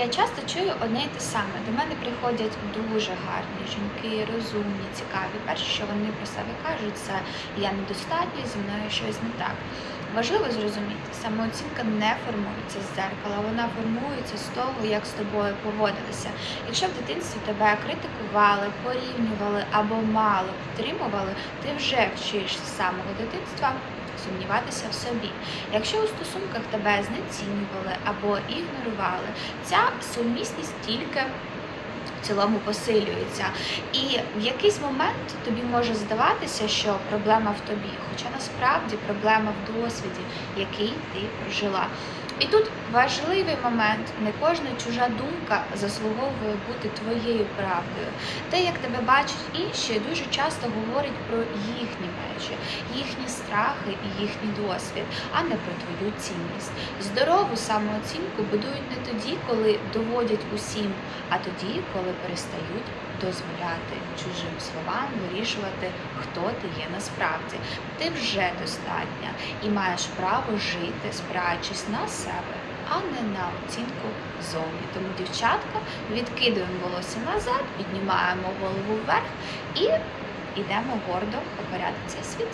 Я часто чую одне й те саме. До мене приходять дуже гарні жінки, розумні, цікаві. Перше, що вони про себе кажуть, це я недостатня, зі мною щось не так. Важливо зрозуміти, самооцінка не формується з дзеркала, вона формується з того, як з тобою поводилися. Якщо в дитинстві тебе критикували, порівнювали або мало підтримували, ти вже вчишся з самого дитинства сумніватися в собі. Якщо у стосунках тебе знецінювали або ігнорували, ця сумісність тільки в цілому посилюється. І в якийсь момент тобі може здаватися, що проблема в тобі, хоча насправді проблема в досвіді, який ти прожила. І тут важливий момент: не кожна чужа думка заслуговує бути твоєю правдою. Те, як тебе бачать інші, дуже часто говорить про їхні межі, їхні страхи і їхній досвід, а не про твою цінність. Здорову самооцінку будують не тоді, коли доводять усім, а тоді, коли перестають дозволяти чужим словам вирішувати, хто ти є насправді. Ти вже достатня і маєш право жити, спираючись на себе, а не на оцінку зовні. Тому, дівчатка, відкидуємо волосся назад, піднімаємо голову вверх і йдемо гордо покоряти цей світ.